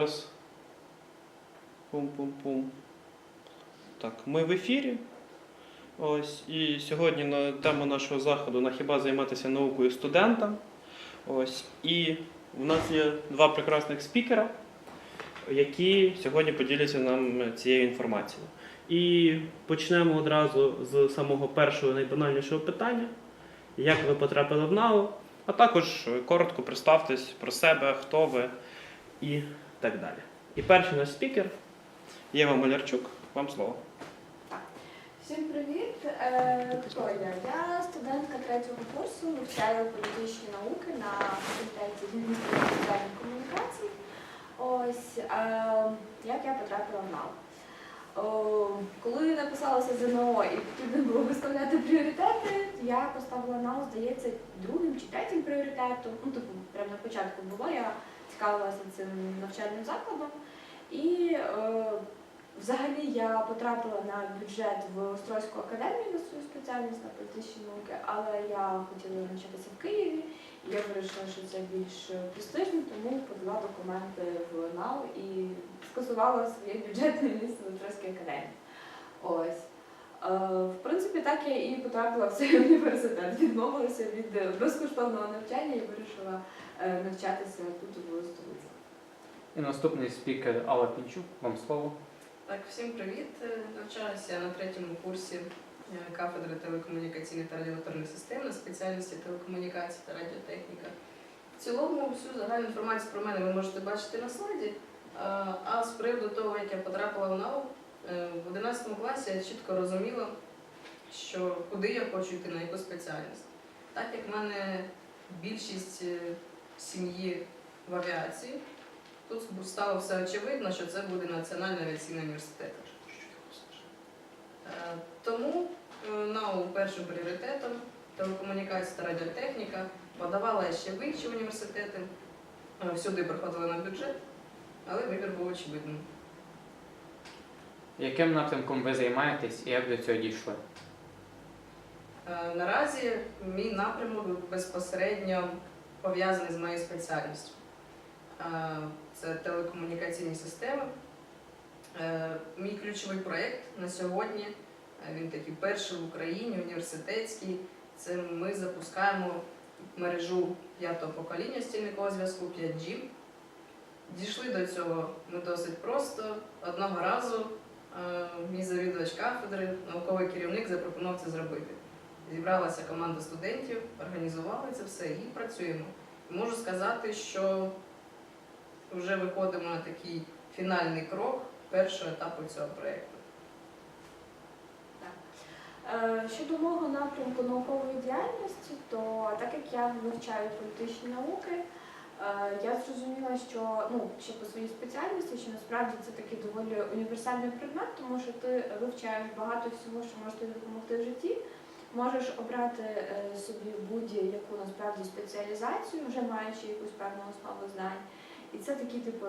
Раз. Пум-пум-пум. Так, ми в ефірі. Ось. І сьогодні на тему нашого заходу на хіба займатися наукою студентам. Ось. І в нас є два прекрасних спікера, які сьогодні поділяться нам цією інформацією. І почнемо одразу з самого першого найбанальнішого питання. Як ви потрапили в НАУ? А також коротко представтесь про себе, хто ви і так далі. І перший наш спікер Єва Малярчук. Вам слово. Всім привіт! Е, Хто я? Я студентка третього курсу, вивчаю політичні науки на факультеті соціальних комунікацій. Ось е, як я потрапила в НАУ. Коли написалася ЗНО і потрібно було виставляти пріоритети, я поставила НАУ, здається, другим чи третім пріоритетом. Ну, типу, прямо на початку було, я цікавилася цим навчальним закладом. І е, Взагалі я потрапила на бюджет в Острозьку академію на свою спеціальність на політичні науки, але я хотіла навчатися в Києві, і я вирішила, що це більш престижно, тому подала документи в НАУ і скасувала своє бюджетне місце в Острозькій академії. Ось. Е, В принципі, так я і потрапила в цей університет. Відмовилася від безкоштовного навчання і вирішила навчатися тут у столиці. І наступний спікер Алла Пінчук. Вам слово. Так, всім привіт. Е, Навчаюся на третьому курсі е, кафедри телекомунікаційних та радіоелектронних систем на спеціальності телекомунікації та радіотехніка. В цілому всю загальну інформацію про мене ви можете бачити на слайді. Е, А з приводу того, як я потрапила в НАУ, е, в 11 класі я чітко розуміла, що куди я хочу йти, на яку спеціальність. Так як в мене більшість е, сім'ї в авіації, Тут стало все очевидно, що це буде Національний авіаційний університет. Е, Тому е, НАУ першим пріоритетом телекомунікація та радіотехніка подавала ще в інші університети. Е, Всюди проходили на бюджет, але вибір був очевидним. Яким напрямком ви займаєтесь і як до цього дійшли? Е, Наразі мій напрямок безпосередньо пов'язаний з моєю спеціальністю. Е, Це телекомунікаційні системи. Е, Мій ключовий проєкт на сьогодні, е, він такий перший в Україні, університетський. Це ми запускаємо мережу п'ятого покоління стільникового зв'язку 5G. Дійшли до цього ми досить просто. Одного разу мій завідувач кафедри, науковий керівник запропонував це зробити. Зібралася команда студентів, організували це все і працюємо. Можу сказати, що вже виходимо на такий фінальний крок першого етапу цього проєкту. Е, Щодо мого напрямку наукової діяльності, то так як я вивчаю політичні науки, е, я зрозуміла, що ну ще по своїй спеціальності, що насправді це такий доволі універсальний предмет, тому що ти вивчаєш багато всього, що може тобі допомогти в житті. Можеш обрати е, собі будь-яку насправді спеціалізацію, вже маючи якусь певну основу знань. І це такий, типу,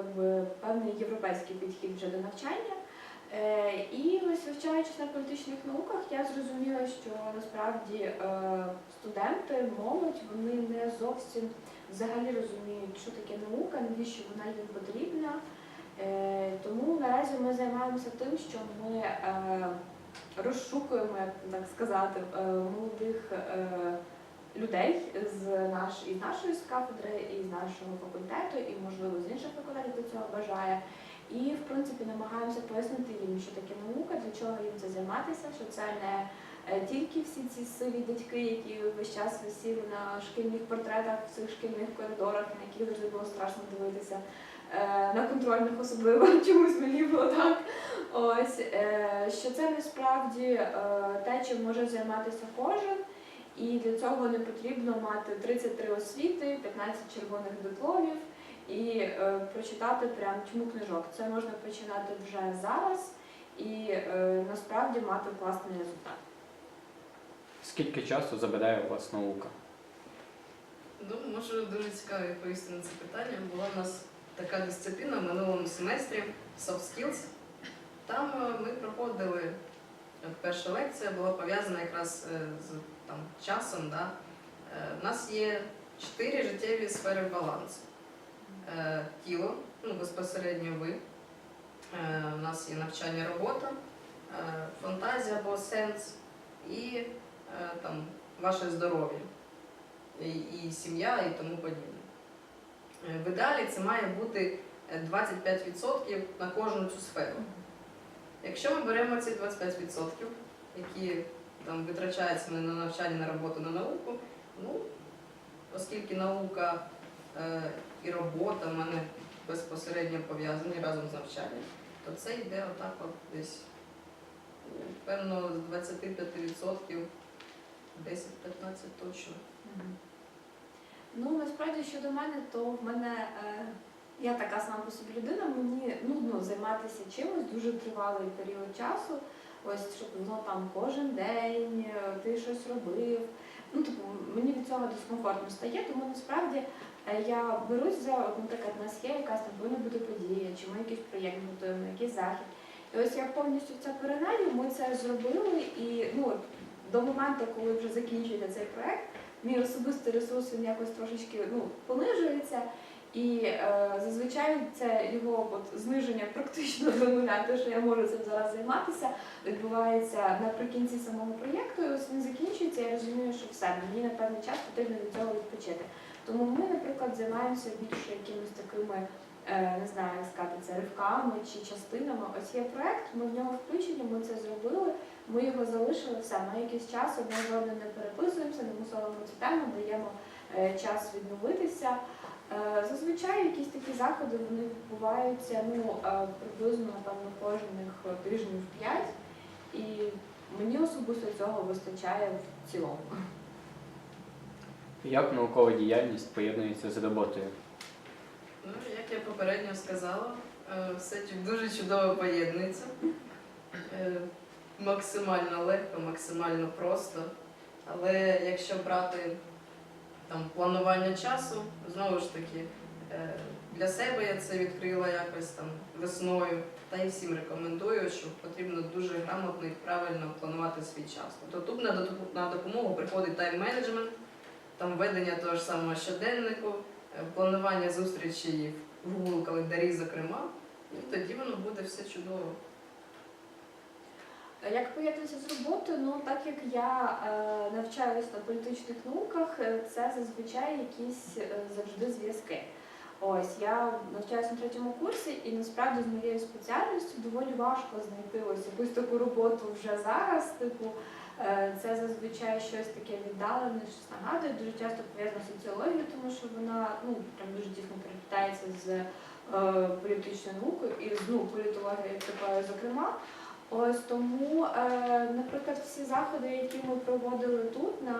певний європейський підхід вже до навчання. Е, І ось вивчаючись на політичних науках, я зрозуміла, що насправді е, студенти, молодь, вони не зовсім взагалі розуміють, що таке наука, навіщо вона їм потрібна. Тому наразі ми займаємося тим, що ми розшукуємо, як так сказати, е, молодих е, людей з наш із нашої кафедри, і з нашого факультету, і можливо з інших факультетів до цього бажає. І в принципі намагаємося пояснити їм, що таке наука, для чого їм це займатися, що це не е, тільки всі ці сиві дядьки, які весь час висіли на шкільних портретах в цих шкільних коридорах, на яких завжди було страшно дивитися. Е, На контрольних особливо чомусь мені було так. Ось е, що це насправді е, те, чим може займатися кожен. І для цього не потрібно мати 33 освіти, 15 червоних дипломів і прочитати прям тьму книжок. Це можна починати вже зараз і насправді мати класний результат. Скільки часу забирає у вас наука? Ну, можу дуже цікаво відповісти на це питання. Була в нас така дисципліна в минулому семестрі Soft Skills. Там е, ми проходили, перша лекція була пов'язана якраз е, з там, часом. Да? Е, У нас є чотири життєві сфери балансу: Е, тіло, ну, безпосередньо ви. Е, У нас є навчання робота, е, фантазія або сенс і е, там, ваше здоров'я, і, і сім'я, і тому подібне. Е, В ідеалі це має бути е, 25% на кожну цю сферу. Якщо ми беремо ці 25%, які там витрачаються на навчання, на роботу, на науку, ну, оскільки наука е, і робота в мене безпосередньо пов'язані разом з навчанням, то це йде отак от десь, ну, певно, з 25% 10-15 точно. Ну, насправді щодо мене, то в мене е, я така сама по собі людина, мені нудно займатися чимось дуже тривалий період часу. Ось щоб воно там кожен день е, ти щось робив. Ну, типу, мені від цього дискомфортно стає, тому насправді е, я берусь за, от, наприклад, у нас якась там повинна бути подія, чи ми якийсь проєкт готуємо, якийсь захід. І ось я повністю в це поринаю, ми це зробили, і ну, до моменту, коли вже закінчується цей проєкт, мій особистий ресурс він якось трошечки ну, понижується. І е, зазвичай це його от, зниження практично до нуля, те, що я можу цим зараз займатися, відбувається наприкінці самого проєкту. І ось він закінчується, я розумію, що все, мені на певний час потрібно від цього відпочити. Тому ми, наприклад, займаємося більше якимись такими, е, не знаю, як сказати, це ривками чи частинами. Ось є проєкт, ми в нього включені, ми це зробили, ми його залишили, все, ми якийсь час одне з одним не переписуємося, не мусолимо цю тему, даємо е, час відновитися. Е, Зазвичай якісь такі заходи вони відбуваються ну, е, приблизно напевно кожних тижнів п'ять, і мені особисто цього вистачає в цілому. Як наукова діяльність поєднується з роботою? Ну, як я попередньо сказала, все дуже чудово поєднується. Максимально легко, максимально просто. Але якщо брати там, планування часу, знову ж таки, е, для себе я це відкрила якось там весною, та й всім рекомендую, що потрібно дуже грамотно і правильно планувати свій час. Тобто тут на допомогу приходить тайм-менеджмент, там ведення того ж самого щоденнику, е, планування зустрічей в Google календарі, зокрема, і тоді воно буде все чудово. Як поєднується з роботою? Ну так як я е, навчаюсь на політичних науках, е, це зазвичай якісь е, завжди зв'язки. Ось я навчаюся на третьому курсі, і насправді з моєю спеціальністю доволі важко знайти ось якусь таку роботу вже зараз. Типу, е, це зазвичай щось таке віддалене, щось нагадує. Дуже часто пов'язано з соціологією, тому що вона ну прям дуже тісно переплітається з е, політичною наукою і з ну, політологією такою, зокрема. Ось тому, е, наприклад, всі заходи, які ми проводили тут на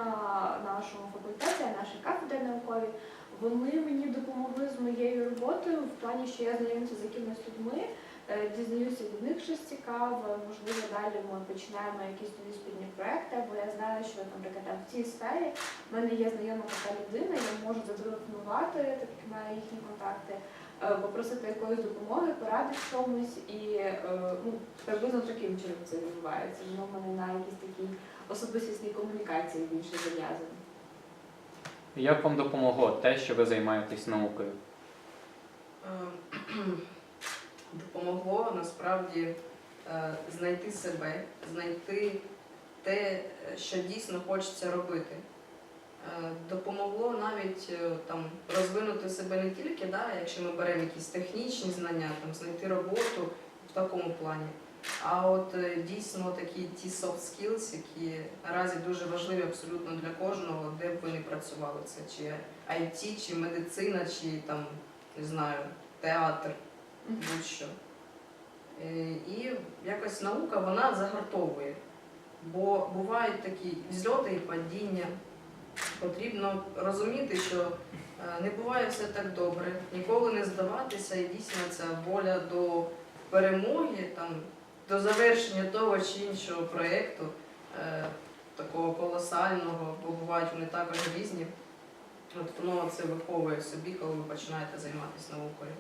нашому факультеті, на нашій кафедрі науковій, вони мені допомогли з моєю роботою в плані, що я знайомлюся з якимись людьми, е, дізнаюся від них щось цікаве, можливо, далі ми починаємо якісь нові спільні проекти, бо я знаю, що, наприклад, в цій сфері в мене є знайома така людина, я можу зателефонувати, так їхні контакти, попросити якоїсь допомоги, поради в чомусь, і е, ну, приблизно таким чином це відбувається. Воно в мене на якійсь такій особистісній комунікації більше зав'язано. Як вам допомогло те, що ви займаєтесь наукою? Е, допомогло насправді е, знайти себе, знайти те, е, що дійсно хочеться робити. Е, Допомогло навіть е, там розвинути себе не тільки, да, якщо ми беремо якісь технічні знання, там знайти роботу в такому плані. А от е, дійсно такі ті soft skills, які наразі дуже важливі абсолютно для кожного, де б ви не працювали. Це чи IT, чи медицина, чи там не знаю, театр, будь-що. І якось наука вона загартовує. Бо бувають такі взльоти і падіння. Потрібно розуміти, що е, не буває все так добре, ніколи не здаватися, і дійсно ця воля до перемоги, там, до завершення того чи іншого проєкту, е, такого колосального, бо бувають вони також різні. От воно це виховує собі, коли ви починаєте займатися наукою.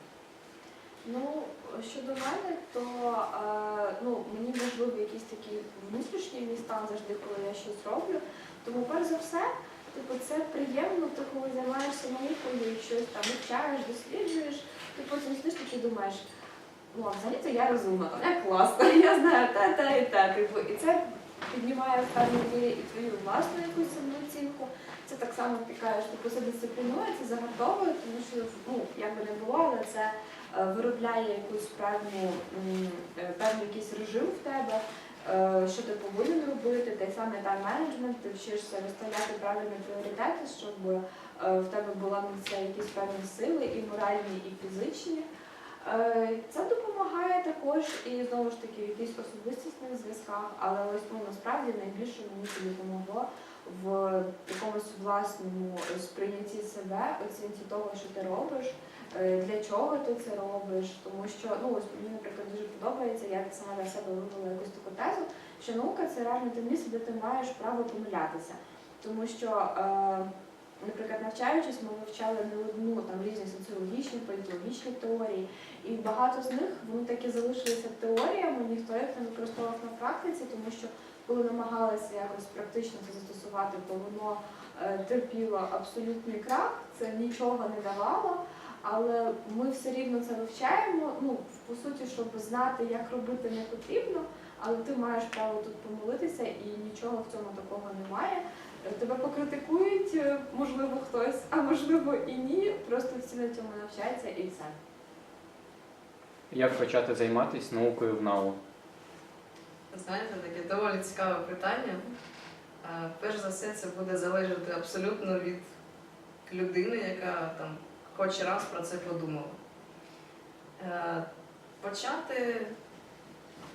Ну, щодо мене, то е, ну, мені важливий якийсь такий внутрішній мій стан завжди, коли я щось роблю. Тому, перш за все, типу, це приємно, ти коли займаєшся наукою і щось там вивчаєш, досліджуєш, ти потім сидиш такий думаєш, ну, взагалі-то я розумна, я класна, я знаю те, те і те. Типу, і це піднімає в певній і твою власну якусь самооцінку. Це так само пікаєш, типу це дисциплінує, це загартовує, тому що ну, як би не було, але це е, виробляє якусь певну, е, певний якийсь режим в тебе, що ти повинен робити, той саме тайм-менеджмент, ти вчишся розставляти правильні пріоритети, щоб е, в тебе була якісь певні сили, і моральні, і фізичні. Е, Це допомагає також і знову ж таки в якихось особистісних зв'язках, але ось ну, насправді найбільше мені це допомогло в якомусь власному сприйнятті себе, оцінці того, що ти робиш, е, для чого ти це робиш. Тому що ну ось мені, наприклад, дуже подобається, я сама для себе вивела якусь таку тезу, що наука це реально те місце, де ти маєш право помилятися. Тому що, е, наприклад, навчаючись, ми вивчали не одну там різні соціологічні, політологічні теорії, і багато з них вони так і залишилися теоріями, ніхто їх не використовував на практиці, тому що коли намагалися якось практично це застосувати, то воно е, терпіло абсолютний крах, це нічого не давало. Але ми все рівно це вивчаємо. Ну, по суті, щоб знати, як робити не потрібно, але ти маєш право тут помилитися і нічого в цьому такого немає. Тебе покритикують, е, можливо, хтось, а можливо і ні. Просто всі на цьому навчаються і все. Як почати займатися наукою в НАУ? Знаєте, таке доволі цікаве питання. Е, Перш за все, це буде залежати абсолютно від людини, яка там хоч раз про це подумала. Е, Почати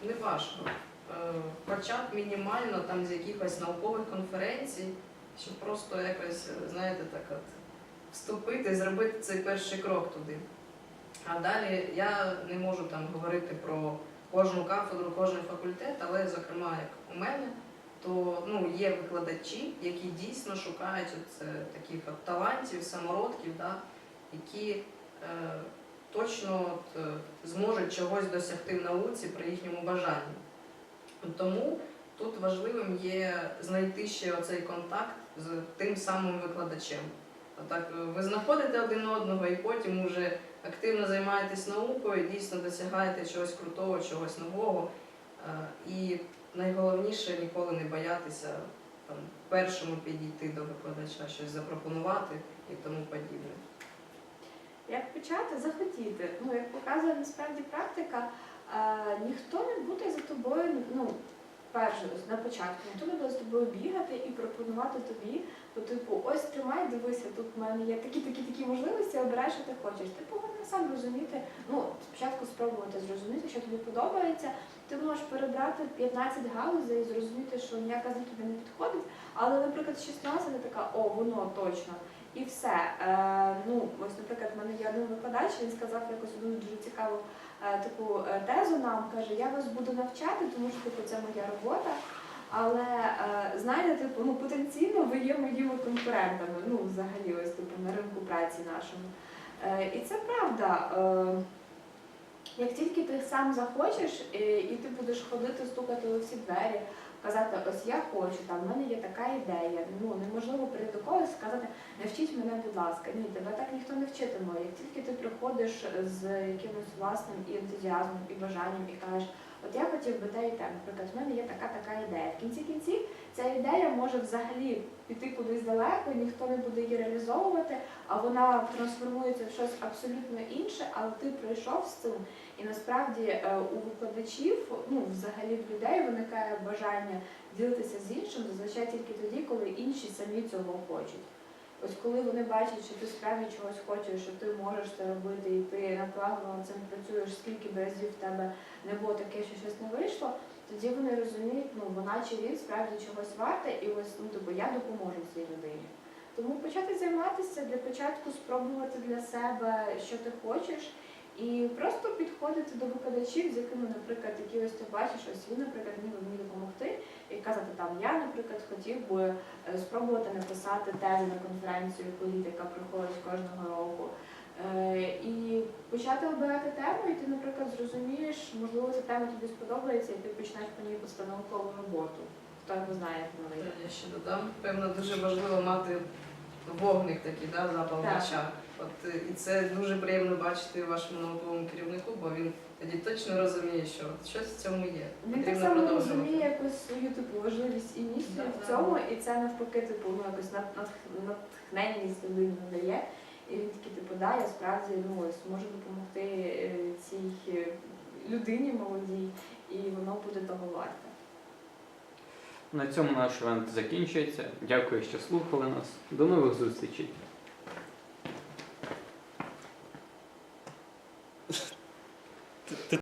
не важко. Е, Хоча б мінімально там з якихось наукових конференцій, щоб просто якось, е, знаєте, так от вступити, зробити цей перший крок туди. А далі я не можу там говорити про кожну кафедру, кожен факультет, але, зокрема, як у мене, то ну, є викладачі, які дійсно шукають от, е, таких от талантів, самородків, да, які е, точно от, е, зможуть чогось досягти в науці при їхньому бажанні. Тому тут важливим є знайти ще оцей контакт з тим самим викладачем. Отак, е, ви знаходите один одного і потім уже активно займаєтесь наукою, дійсно досягаєте чогось крутого, чогось нового. Е, І найголовніше ніколи не боятися там, першому підійти до викладача, щось запропонувати і тому подібне. Як почати захотіти? Ну, як показує насправді практика, е, ніхто не буде за тобою, ну, перше, ось на початку, не буде з тобою бігати і пропонувати тобі, по типу, ось тримай, дивися, тут в мене є такі, такі, такі можливості, обирай, що ти хочеш. Ти повинен сам розуміти, ну, спочатку спробувати зрозуміти, що тобі подобається. Ти можеш перебрати 15 галузей і зрозуміти, що ніяка з них тобі не підходить, але, наприклад, 16 ти така, о, воно точно. І все. Е, ну, ось, наприклад, в мене є один викладач, він сказав якось одну дуже цікаву е, таку е, тезу нам, каже, я вас буду навчати, тому що типу, це моя робота. Але знаєте, типу, ну потенційно ви є моїми конкурентами, ну взагалі, ось типу на ринку праці нашому. І це правда. Як тільки ти сам захочеш, і ти будеш ходити, стукати у всі двері, казати, ось я хочу, там в мене є така ідея. Ну неможливо прийти до когось сказати, навчіть мене, будь ласка. Ні, тебе так ніхто не вчитиме. Як тільки ти приходиш з якимось власним і ентузіазмом, і бажанням, і кажеш, от я хотів би те і те, наприклад, в мене є така така ідея. В кінці кінців ця ідея може взагалі піти кудись далеко, ніхто не буде її реалізовувати, а вона трансформується в щось абсолютно інше, але ти пройшов з цим. І насправді е, у викладачів, ну взагалі в людей виникає бажання ділитися з іншим зазвичай тільки тоді, коли інші самі цього хочуть. Ось коли вони бачать, що ти справді чогось хочеш, що ти можеш це робити, і ти над цим працюєш, скільки б разів в тебе не було таке, що щось не вийшло, тоді вони розуміють, ну вона чи він справді чогось варте, і ось ну типу я допоможу цій людині. Тому почати займатися для початку спробувати для себе, що ти хочеш. І просто підходити до викладачів, з якими, наприклад, які ось ти бачиш, ось він, наприклад, міг би мені допомогти, і казати там, я, наприклад, хотів би е, спробувати написати тези на конференцію політика проходить кожного року. Е, І почати обирати тему, і ти, наприклад, зрозумієш, можливо, ця тема тобі сподобається, і ти почнеш по ній постановкову роботу. Хто його знає, як новий. Я ще додам. Певно, дуже важливо мати вогник такий, да, запал очах. От е, і це дуже приємно бачити вашому науковому керівнику, бо він тоді точно розуміє, що от щось в цьому є. Він так само розуміє якусь свою типу важливість і місію Да, в да. цьому, і це навпаки, типу, ну якось нат- нат- натхненність людини надає. І він такий, типу, да, я справді ну ось можу допомогти е, цій е, людині молодій, і воно буде того варте. На цьому наш івент закінчується. Дякую, що слухали нас. До нових зустрічей.